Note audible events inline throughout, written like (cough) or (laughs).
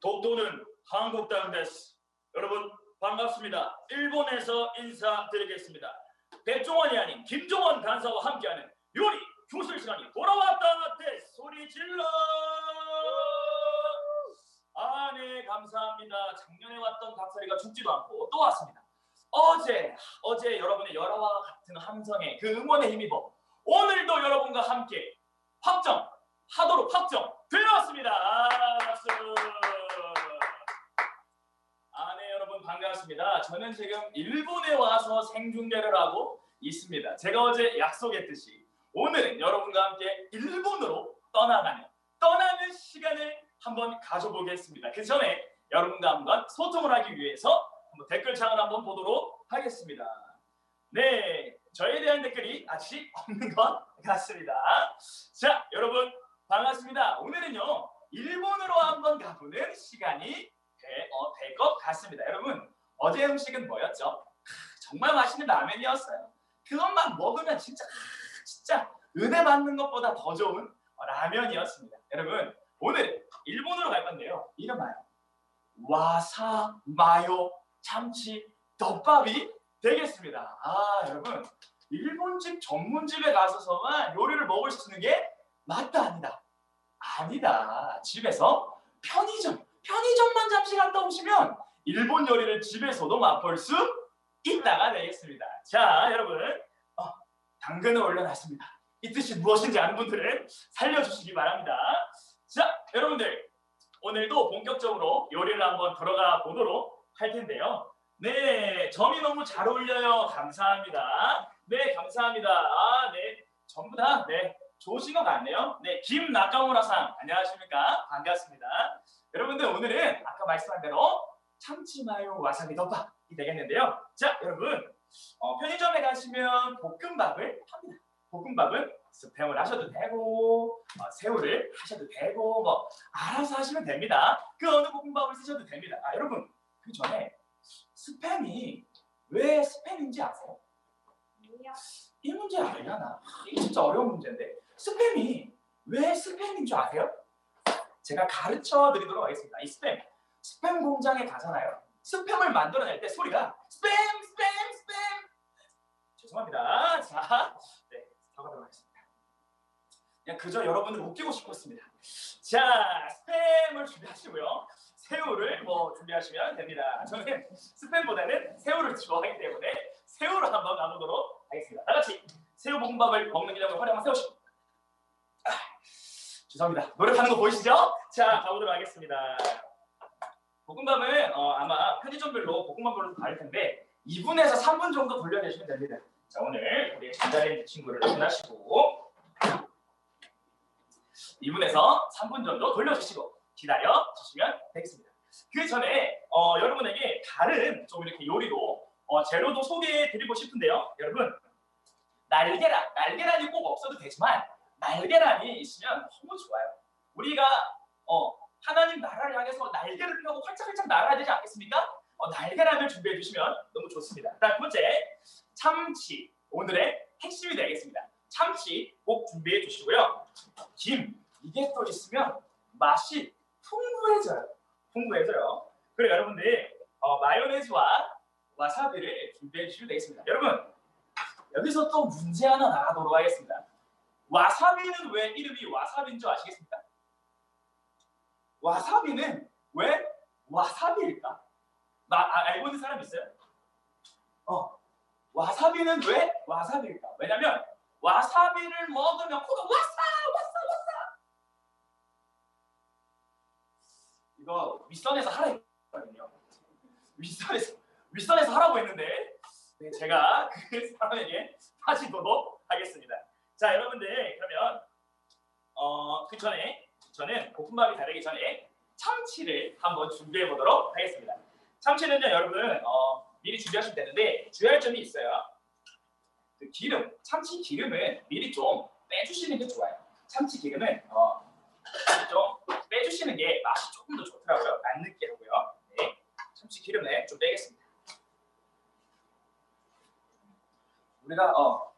독도는 한국당 데스. 여러분 반갑습니다. 일본에서 인사드리겠습니다. 백종원이 아닌 김종원 간사와 함께하는 요리 교실 시간이 돌아왔다 데스 소리 질러. 아, 네, 감사합니다. 작년에 왔던 닭사리가 죽지도 않고 또 왔습니다. 어제, 어제 여러분의 열화와 같은 함성에 그 응원에 힘입어 오늘도 여러분과 함께 확정 하도록 확정 되었습니다. 아, 박수. 아, 네, 여러분 반갑습니다. 저는 지금 일본에 와서 생중계를 하고 있습니다. 제가 어제 약속했듯이 오늘은 여러분과 함께 일본으로 떠나가는 떠나는 시간을 한번 가져보겠습니다. 그 전에 여러분과 한번 소통을 하기 위해서 댓글창을 한번 보도록 하겠습니다. 네, 저에 대한 댓글이 아직 없는 것 같습니다. 자, 여러분 반갑습니다. 오늘은요 일본으로 한번 가보는 시간이 될 것 같습니다. 여러분 어제 음식은 뭐였죠? 크, 정말 맛있는 라면이었어요. 그것만 먹으면 진짜 크, 진짜 은혜 받는 것보다 더 좋은 라면이었습니다. 여러분 오늘 일본으로 갈 건데요. 이름하여 와사 마요 참치 덮밥이 되겠습니다. 아 여러분 일본집 전문집에 가서서만 요리를 먹을 수 있는 게 맞다 아니다. 아니다. 집에서 편의점 편의점만 잠시 갔다 오시면 일본 요리를 집에서도 맛볼 수 있다가 되겠습니다. 자 여러분 어, 당근을 올려놨습니다. 이 뜻이 무엇인지 아는 분들은 살려주시기 바랍니다. 자 여러분들 오늘도 본격적으로 요리를 한번 들어가 보도록 할 텐데요. 네, 점이 너무 잘 어울려요. 감사합니다. 네, 감사합니다. 아, 네, 전부 다 네, 좋으신 것 같네요. 네, 김나카무라상 안녕하십니까? 반갑습니다. 여러분들 오늘은 아까 말씀한 대로 참치 마요 와사비 덮밥이 되겠는데요. 자, 여러분 어, 편의점에 가시면 볶음밥을 팝니다. 볶음밥은 스팸을 하셔도 되고 어, 새우를 하셔도 되고 뭐 알아서 하시면 됩니다. 그 어느 볶음밥을 쓰셔도 됩니다. 아, 여러분 그 전에 스팸이 왜 스팸인지 아세요? 이 문제 알려나? 이게 진짜 어려운 문제인데 스팸이 왜 스팸인 줄 아세요? 제가 가르쳐 드리도록 하겠습니다. 이 스팸 스팸 공장에 가잖아요. 스팸을 만들어낼 때 소리가 스팸 스팸 스팸 죄송합니다. 자, 네 사과드리도록 하겠습니다. 그냥 그저 여러분을 웃기고 싶었습니다. 자, 스팸을 준비하시고요. 새우를 뭐 준비하시면 됩니다. 저는 스팸보다는 새우를 좋아하기 때문에 새우를 한번 가보도록 하겠습니다. 다 같이 새우 볶음밥을 먹는 기념을 활용한 새우식. 아, 죄송합니다. 노력하는 거 보이시죠? 자, 가보도록 하겠습니다. 볶음밥은 어, 아마 편의점별로 볶음밥으로 다를 텐데 2분에서 3분 정도 돌려내시면 됩니다. 자, 오늘 우리 전자레인지 친구를 오픈하시고 2분에서 3분 정도 돌려주시고 기다려 주시면 되겠습니다. 그 전에 어, 여러분에게 다른 좀 이렇게 요리도 어, 재료도 소개해 드리고 싶은데요. 여러분 날계란, 날계란이 꼭 없어도 되지만 날계란이 있으면 너무 좋아요. 우리가 어, 하나님 나라를 향해서 날개를 펴고 활짝활짝 날아야 되지 않겠습니까? 어, 날계란을 준비해 주시면 너무 좋습니다. 자, 두 번째 참치 오늘의 핵심이 되겠습니다. 참치 꼭 준비해 주시고요. 김 이게 또 있으면 맛이 풍부해져요. 풍부해져요. 그리고 여러분들 어, 마요네즈와 와사비를 준비해 주시면 되겠습니다. 여러분 여기서 또 문제 하나 나가도록 하겠습니다. 와사비는 왜 이름이 와사비인 줄 아시겠습니까? 와사비는 왜 와사비일까? 나 아, 알고 있는 사람 있어요? 어 와사비는 왜 와사비일까? 왜냐면 와사비를 먹으면 코가 와사 와사 와사 이거 윗선에서 하라 했거든요. 윗선에서 윗선에서 하라고 했는데 네, 제가 그 사람에게 빠지도록 하겠습니다. 자 여러분들 그러면 어, 그 전에 저는 볶음밥이 다르기 전에 참치를 한번 준비해 보도록 하겠습니다. 참치는요 여러분 어, 미리 준비하시면 되는데 주의할 점이 있어요. 그 기름, 참치 기름은 미리 좀 빼주시는 게 좋아요. 참치 기름은 어, 좀 빼주시는 게 맛이 조금 더 좋더라고요. 안 늦게 하고요. 네, 참치 기름을 좀 빼겠습니다. 우리가 어,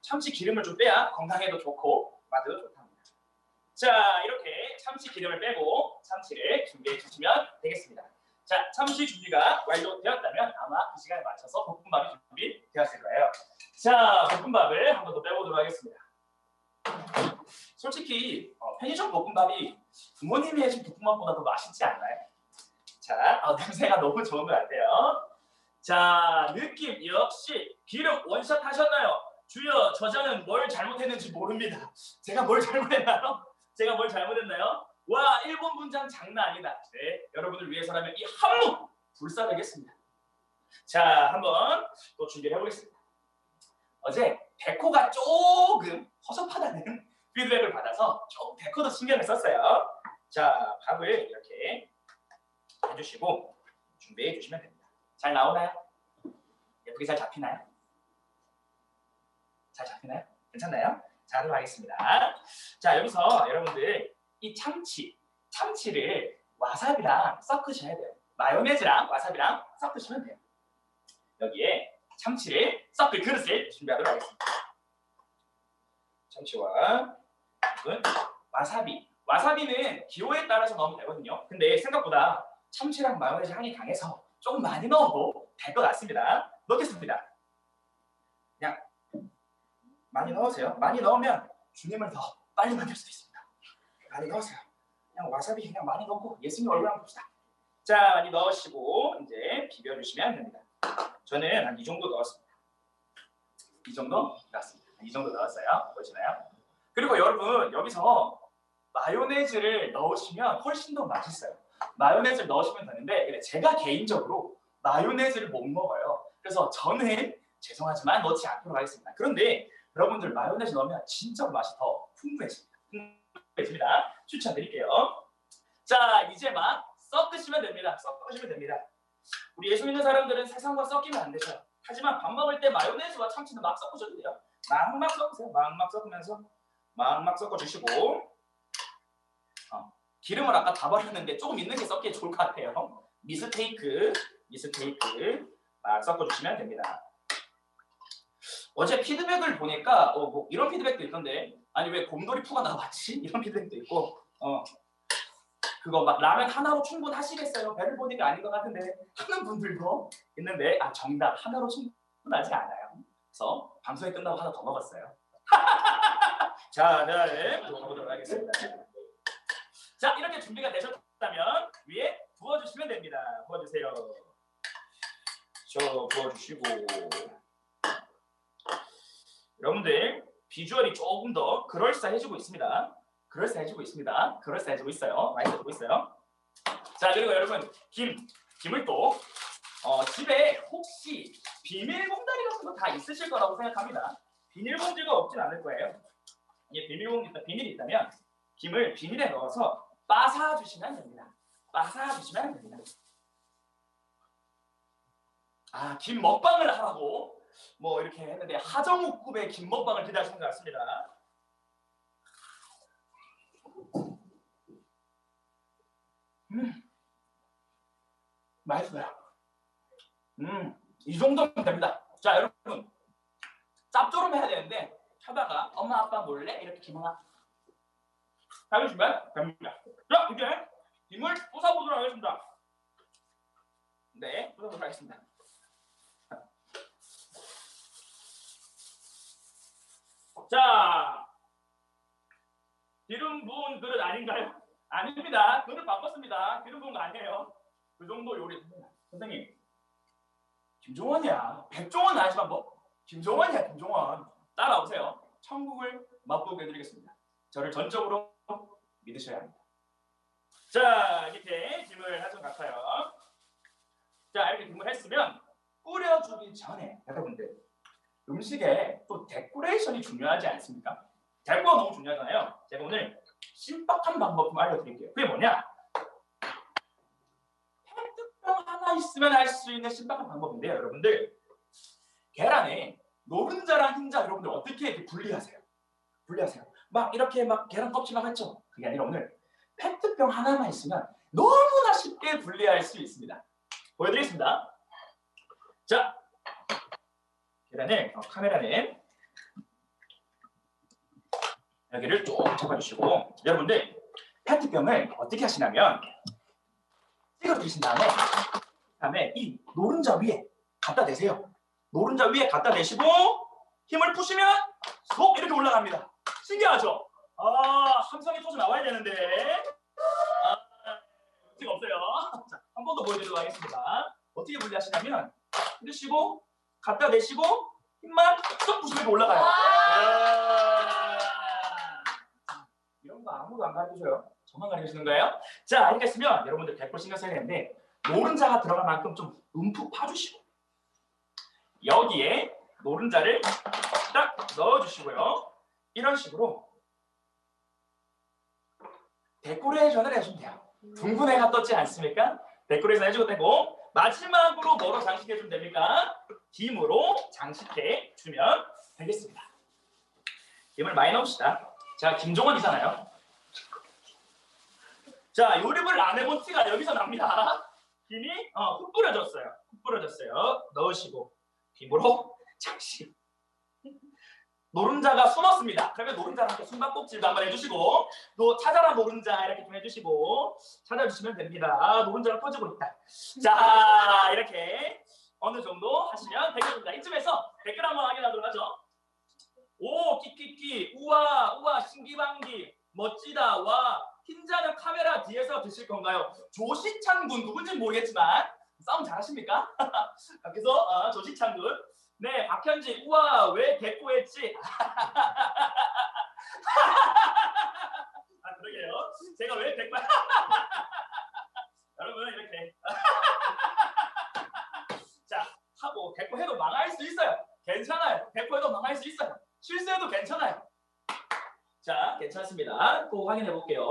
참치 기름을 좀 빼야 건강에도 좋고 맛에도 좋답니다. 자, 이렇게 참치 기름을 빼고 참치를 준비해 주시면 되겠습니다. 자, 참치 준비가 완료되었다면 아마 그 시간에 맞춰서 볶음밥이 준비되었을 거예요. 자, 볶음밥을 한 번 더 빼보도록 하겠습니다. 솔직히 어, 편의점 볶음밥이 부모님이 해준 볶음밥보다 더 맛있지 않나요? 자, 어, 냄새가 너무 좋은 것 같아요. 자, 느낌 역시 기름 원샷 하셨나요? 주여, 저자는 뭘 잘못했는지 모릅니다. 제가 뭘 잘못했나요? 제가 뭘 잘못했나요? 와, 일본 분장 장난 아니다. 네, 여러분을 위해서라면 이 한몫 불사르겠습니다. 자, 한번 또 준비를 해보겠습니다. 어제 데코가 조금 허접하다는 (laughs) 피드백을 받아서 좀 데코도 신경을 썼어요. 자, 밥을 이렇게 해주시고 준비해 주시면 됩니다. 잘 나오나요? 예쁘게 잘 잡히나요? 잘 잡히나요? 괜찮나요? 자, 하도록 하겠습니다. 자, 여기서 여러분들 이 참치, 참치를 와사비랑 섞으셔야 돼요. 마요네즈랑 와사비랑 섞으시면 돼요. 여기에 참치를 섞을 그릇을 준비하도록 하겠습니다. 참치와 은 와사비. 와사비는 기호에 따라서 넣으면 되거든요. 근데 생각보다 참치랑 마요네즈 향이 강해서 조금 많이 넣어도 될 것 같습니다. 넣겠습니다. 그냥 많이 넣으세요. 많이 넣으면 주님을 더 빨리 만들 수도 있습니다. 많이 넣으세요. 그냥 와사비 그냥 많이 넣고 예수님 얼굴 한번 봅시다. 자, 많이 넣으시고 이제 비벼주시면 됩니다. 저는 한 이 정도 넣었습니다. 이 정도 넣었습니다. 이 정도 넣었어요. 보시나요? 그리고 여러분 여기서 마요네즈를 넣으시면 훨씬 더 맛있어요. 마요네즈를 넣으시면 되는데 제가 개인적으로 마요네즈를 못 먹어요. 그래서 저는 죄송하지만 넣지 않도록 하겠습니다. 그런데 여러분들 마요네즈 넣으면 진짜 맛이 더 풍부해집니다. 풍부해집니다. 추천드릴게요. 자 이제 막 섞으시면 됩니다. 섞으시면 됩니다. 우리 예수 믿는 사람들은 세상과 섞이면 안 되죠. 하지만 밥 먹을 때 마요네즈와 참치는 막 섞으셔도 돼요. 막막 섞으세요. 막막 섞으면서 막막 섞어주시고 어, 기름을 아까 다 버렸는데 조금 있는 게 섞기에 좋을 것 같아요. 미스테이크, 미스테이크 막 섞어주시면 됩니다. 어제 피드백을 보니까 어, 뭐 이런 피드백도 있던데 아니 왜 곰돌이 푸가 나왔지? (laughs) 이런 피드백도 있고 어 그거 막 라면 하나로 충분하시겠어요? 배를 보니까 아닌 것 같은데 하는 분들도 있는데 아 정답 하나로 충분하지 않아요. 그래서 방송이 끝나고 하나 더 먹었어요. (laughs) 자, 네, 먹어보도록 하겠습니다. 자, 이렇게 준비가 되셨다면 위에 부어주시면 됩니다. 부어주세요. 저 부어주시고 여러분들 비주얼이 조금 더 그럴싸해지고 있습니다. 그럴싸해지고 있습니다. 그럴싸해지고 있어요. 맛있어지고 있어요. 자, 그리고 여러분 김, 김을 또 어, 집에 혹시 비닐봉다리 같은 거 다 있으실 거라고 생각합니다. 비닐봉지가 없진 않을 거예요. 이 비닐봉지 비닐이 있다면 김을 비닐에 넣어서 빠사 주시면 됩니다. 빠사 주시면 됩니다. 아, 김 먹방을 하라고 뭐 이렇게 했는데 하정우급의 김 먹방을 기대하시는 것 같습니다. 음, 맛있어요. 음, 이 정도면 됩니다. 자, 여러분, 짭조름 해야 되는데 하다가 엄마 아빠 몰래 이렇게 김 하나 해주시면 됩니다. 자, 이제 김을 부숴보도록 하겠습니다. 네, 부숴보도록 하겠습니다. 자, 기름 부은 그릇 아닌가요? (laughs) 아닙니다. 그릇 바꿨습니다. 기름 부은 거 아니에요. 그 정도 요리. 선생님, 김종원이야. 백종원 아시만 뭐? 김종원이야, 김종원. 따라오세요. 천국을 맛보게 해드리겠습니다. 저를 전적으로 믿으셔야 합니다. 자, 이렇게 김을 하정 같아요. 자, 이렇게 김을 했으면 뿌려주기 전에 여러분들 음식에 또 데코레이션이 중요하지 않습니까? 데코가 너무 중요하잖아요. 제가 오늘 신박한 방법 좀 알려드릴게요. 그게 뭐냐? 페트병 하나 있으면 할 수 있는 신박한 방법인데요, 여러분들. 계란에 노른자랑 흰자 여러분들 어떻게 이렇게 분리하세요? 분리하세요. 막 이렇게 막 계란 껍질 막 했죠? 그게 아니라 오늘 페트병 하나만 있으면 너무나 쉽게 분리할 수 있습니다. 보여드리겠습니다. 자, 계란을 어, 카메라는 여기를 쭉 잡아주시고 여러분들 페트병을 어떻게 하시냐면 찍어 드신 다음에 다음에 이 노른자 위에 갖다 대세요. 노른자 위에 갖다 대시고 힘을 푸시면 쏙 이렇게 올라갑니다. 신기하죠? 아 함성이 터져 나와야 되는데 아 문제가 없어요. 자, 한번 더 보여드리도록 하겠습니다. 어떻게 분리하시냐면 이러시고 갖다 대시고 힘만 쏙 이렇게 올라가요. 아, 이런 거 아무도 안 가르쳐줘요. 저만 가르쳐주는 거예요. 자 이렇게 했으면 여러분들 100% 신경 써야 되는데 노른자가 들어갈 만큼 좀 움푹 파주시고 여기에 노른자를 딱 넣어주시고요. 이런 식으로 데코레이션을 해주면 돼요. 둥근 애가 떴지 않습니까? 데코레이션 해주고 되고 마지막으로 뭐로 장식해 주면 됩니까? 김으로 장식해 주면 되겠습니다. 김을 많이 넣읍시다. 제가 김종원이잖아요. 자, 요리를 안 해본 티가 여기서 납니다. 김이 어, 훅 뿌려졌어요. 훅 뿌려졌어요. 넣으시고 김으로 장식. 노른자가 숨었습니다. 그러면 노른자랑 함께 숨바꼭질도 한번 해주시고 또 찾아라 노른자 이렇게 좀 해주시고 찾아주시면 됩니다. 아, 노른자가 퍼지고 있다. 자 이렇게 어느 정도 하시면 되겠습니다. 이쯤에서 댓글 한번 확인하도록 하죠. 오 끼끼끼 우와 우와 신기방기 멋지다 와 흰자녀 카메라 뒤에서 드실 건가요? 조시창 군 누군지 모르겠지만 싸움 잘하십니까? (laughs) 그래서 어, 조시창 군 네, 박현지, 우와, 왜 대꾸했지? (laughs) 아, 그러게요. 제가 왜 대꾸? (laughs) 여러분, 이렇게. (laughs) 자, 하고 대꾸해도 망할 수 있어요. 괜찮아요. 대꾸해도 망할 수 있어요. 실수해도 괜찮아요. 자, 괜찮습니다. 꼭 확인해 볼게요.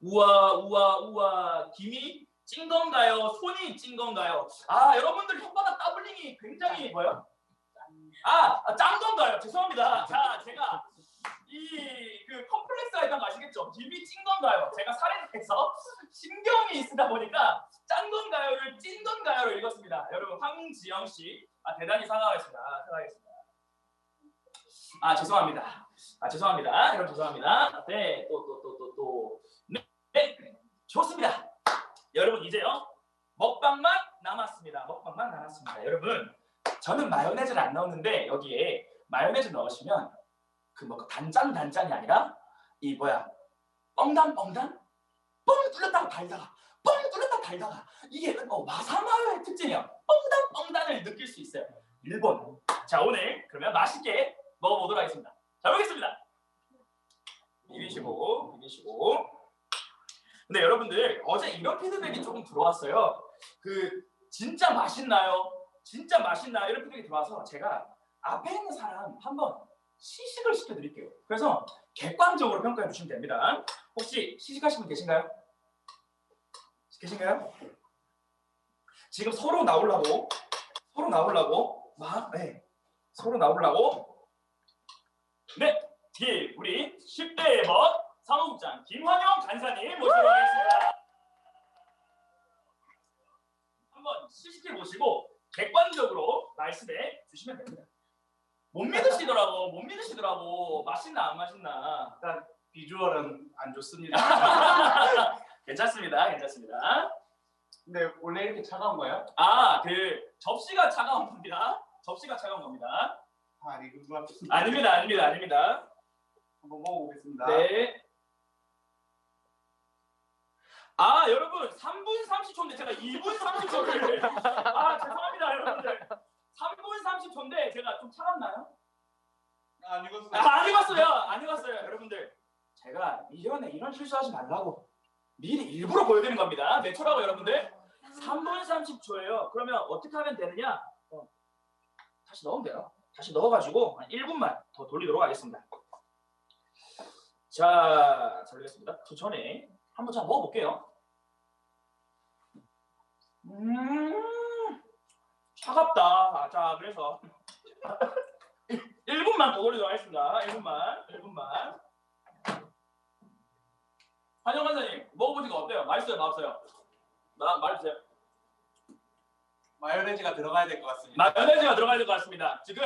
우와, 우와, 우와, 김이 찐 건가요? 손이 찐 건가요? 아, 여러분들 혓바닥 더블링이 굉장히 뭐요? 아, 아, 짠 건가요? 죄송합니다. 자, 제가 이그 있다는 거 아시겠죠? 김이 찐 건가요? 제가 살인해서 신경이 있다 보니까 짠 건가요를 찐 건가요로 읽었습니다. 여러분 황지영 씨, 아 대단히 사과하겠습니다. 사과하겠습니다. 아 죄송합니다. 아 죄송합니다. 여러분 죄송합니다. 네, 또 또 또 또 또, 네, 네, 좋습니다. 여러분 이제요 먹방만 남았습니다. 먹방만 남았습니다. 여러분 저는 마요네즈를 안 넣었는데 여기에 마요네즈 넣으시면 그 뭐 단짠 단짠이 아니라 이 뭐야 뻥단 뻥단 뻥 뚫렸다가 달다가 뻥 뚫렸다가 달다가 이게 어, 와사마요의 특징이야. 뻥단 뻥단을 느낄 수 있어요. 일본. 자 오늘 그러면 맛있게 먹어보도록 하겠습니다. 잘 먹겠습니다. 비비시고 비비시고. 근데 여러분들 어제 이런 피드백이 조금 들어왔어요. 그 진짜 맛있나요? 진짜 맛있나 이런 피드백이 들어와서 제가 앞에 있는 사람 한번 시식을 시켜드릴게요. 그래서 객관적으로 평가해 주시면 됩니다. 혹시 시식하신 분 계신가요? 계신가요? 지금 서로 나오려고 서로 나오려고 막 네. 서로 나오려고 네, 뒤 우리 10대 멋 사무국장 김환영 간사님 모시도록 하겠습니다. 한번 시식해 보시고 객관적으로 말씀해 주시면 됩니다. 못 믿으시더라고, 못 믿으시더라고. 맛있나 안 맛있나. 일단 비주얼은 안 좋습니다. (laughs) 괜찮습니다, 괜찮습니다. 근데 원래 이렇게 차가운 거예요? 아, 그 접시가 차가운 겁니다. 접시가 차가운 겁니다. 아, 아니 그거 아닙니다, 아닙니다, 아닙니다. 한번 먹어보겠습니다. 네. 아, 여러분, 3분 30초인데 제가 2분 30초를. 아, 죄송합니다, 여러분들. 3분 30초인데 제가 좀 차갑나요? 아, 안 익었어요. 아, 안 익었어요. 안 익었어요, 여러분들. 제가 미련에 이런 실수하지 말라고 미리 일부러 보여드리는 겁니다. 몇 초라고 여러분들? 3분 30초예요. 그러면 어떻게 하면 되느냐? 어, 다시 넣으면 돼요. 다시 넣어가지고 한 1분만 더 돌리도록 하겠습니다. 자, 돌리겠습니다. 그 전에 한번 자 먹어볼게요. 음, 차갑다. 자, 그래서 (laughs) 1분만 더 돌리도록 하겠습니다. 1분만, 1분만. 한영 간사님 먹어보니까 어때요? 맛있어요, 맛없어요? 나 말해주세요. 마요네즈가 들어가야 될 것 같습니다. 마요네즈가 들어가야 될 것 같습니다. 지금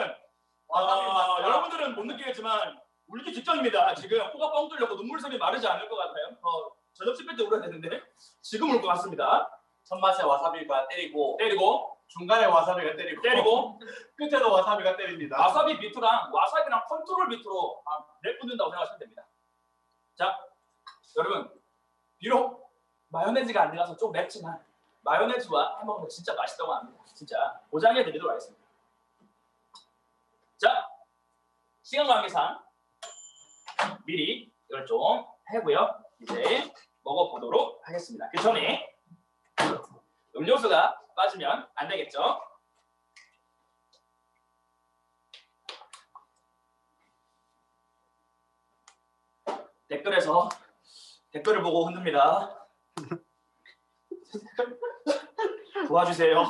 어, 맛과 여러분들은 못 느끼겠지만 울기 직전입니다. 지금 코가 뻥 뚫렸고 눈물샘이 마르지 않을 것 같아요. 어, 저녁 집회 때 울어야 되는데 지금 울 것 같습니다. 첫 맛에 와사비가 때리고 때리고 중간에 와사비가 때리고 때리고 (laughs) 끝에도 와사비가 때립니다. 와사비 비트랑 와사비랑 컨트롤 비트로 아, 내뿜는다고 생각하시면 됩니다. 자, 여러분 비록 마요네즈가 안 들어가서 좀 맵지만 마요네즈와 해먹으면 진짜 맛있다고 합니다. 진짜 보장해 드리도록 하겠습니다. 자, 시간 관계상 미리 이걸 좀 해고요. 이제 먹어보도록 하겠습니다. 그 전에 음료수가 빠지면 안 되겠죠? 댓글에서 댓글을 보고 흔듭니다. (laughs) 도와주세요.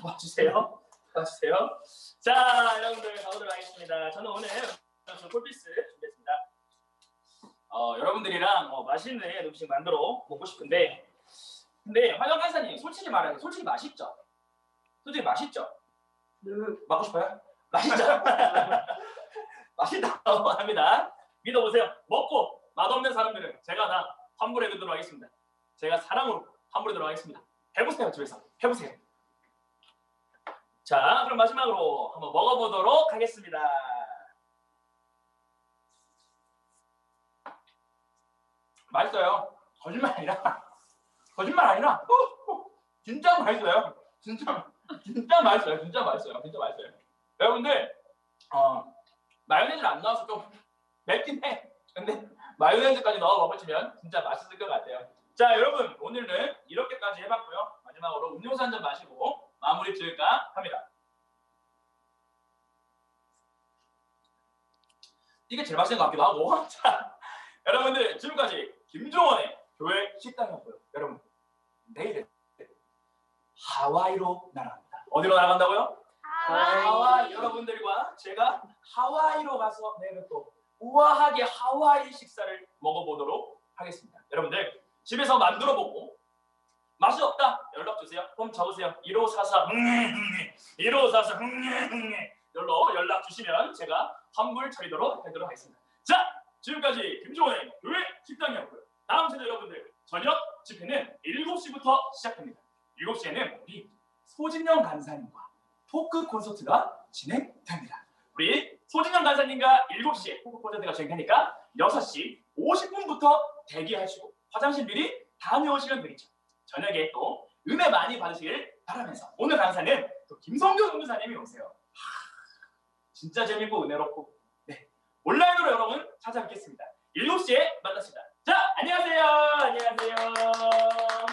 도와주세요. 도와주세요. 자, 여러분들 가보도록 하겠습니다. 저는 오늘 저 콜피스 준비했습니다. 어, 여러분들이랑 어, 맛있는 음식 만들어 먹고 싶은데, 근데 화정 간사님 솔직히 말해서 솔직히 맛있죠? 솔직히 맛있죠? 먹고 싶어요? 맛있죠? (laughs) 맛있다고 합니다. 믿어보세요. 먹고 맛없는 사람들은 제가 다 환불해 드리도록 하겠습니다. 제가 사랑으로 환불해 드리도록 하겠습니다. 해보세요 집에서 해보세요. 자 그럼 마지막으로 한번 먹어보도록 하겠습니다. 맛있어요. 거짓말 아니라 거짓말 아니라 (laughs) 진짜 맛있어요. 진짜 진짜 맛있어요. 진짜 맛있어요. 진짜 맛있어요. 여러분들 어, 마요네즈를 안 넣어서 좀 (laughs) 맵긴 해. 근데 마요네즈까지 넣어 먹으시면 진짜 맛있을 것 같아요. 자, 여러분 오늘은 이렇게까지 해봤고요. 마지막으로 음료수 한 잔 마시고 마무리 지을까 합니다. 이게 제일 맛있는 것 같기도 하고. (laughs) 자, 여러분들 지금까지 김종원의 교회 식당이었고요. 여러분 내일은 하와이로 날아갑니다. 어디로 날아간다고요? 하와이 여러분들과 제가 하와이로 가서 내일은 또 우아하게 하와이 식사를 먹어보도록 하겠습니다. 여러분들 집에서 만들어 보고 맛이 없다 연락 주세요. 그럼 적으세요. 1544 1544 열로 연락 주시면 제가 환불 처리도록 하도록 하겠습니다. 자 지금까지 김종원의 교회 식당이었고요. 다음 주에 여러분들 저녁 집회는 7시부터 시작합니다. 7시에는 우리 소진영 간사님과 토크 콘서트가 진행됩니다. 우리 소진영 간사님과 7시에 토크 콘서트가 진행되니까 6시 50분부터 대기하시고 화장실 미리 다녀오시면 되겠죠. 저녁에 또 은혜 많이 받으시길 바라면서 오늘 강사는 또 김성교 선교사님이 오세요. 하, 진짜 재밌고 은혜롭고 네 온라인으로 여러분 찾아뵙겠습니다. 7시에 만났습니다. 자, 안녕하세요. 안녕하세요.